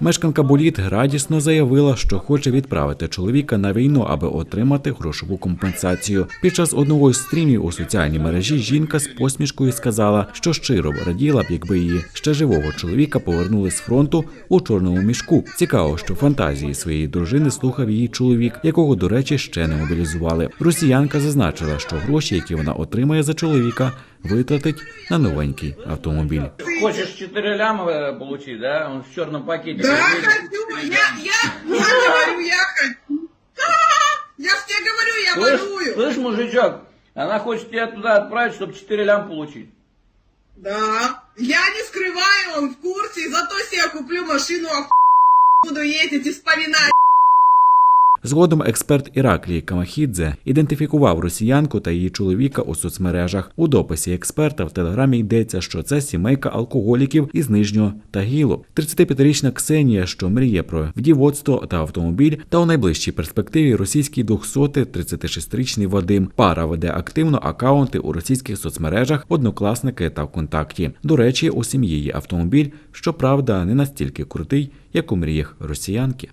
Мешканка Боліт радісно заявила, що хоче відправити чоловіка на війну, аби отримати грошову компенсацію. Під час одного з стрімів у соціальній мережі жінка з посмішкою сказала, що щиро раділа б, якби її ще живого чоловіка повернули з фронту у чорному мішку. Цікаво, що фантазії своєї дружини слухав її чоловік, якого, до речі, ще не мобілізували. Росіянка зазначила, що гроші, які вона отримає за чоловіка, витратить на новенький автомобіль. Хочешь 4 ляма э, получить, да? Он в черном пакете. Да, Видишь? хочу, я, я, я говорю, я хочу. Я ж тебе говорю, я Слышь, ворую. слышь, мужичок, она хочет тебя туда отправить, чтобы 4 лям получить. Да, я не скрываю, он в курсе, зато себе куплю машину, а буду ездить и вспоминать. Згодом експерт Іраклії Камахідзе ідентифікував росіянку та її чоловіка у соцмережах. У дописі експерта в телеграмі йдеться, що це сімейка алкоголіків із нижнього Тагілу. 35-річна Ксенія, що мріє про вдівоцтво та автомобіль, та у найближчій перспективі російський 200 36-річний Вадим. Пара веде активно акаунти у російських соцмережах, однокласники та ВКонтакті. До речі, у сім'ї є автомобіль, щоправда, не настільки крутий, як у мріях росіянки.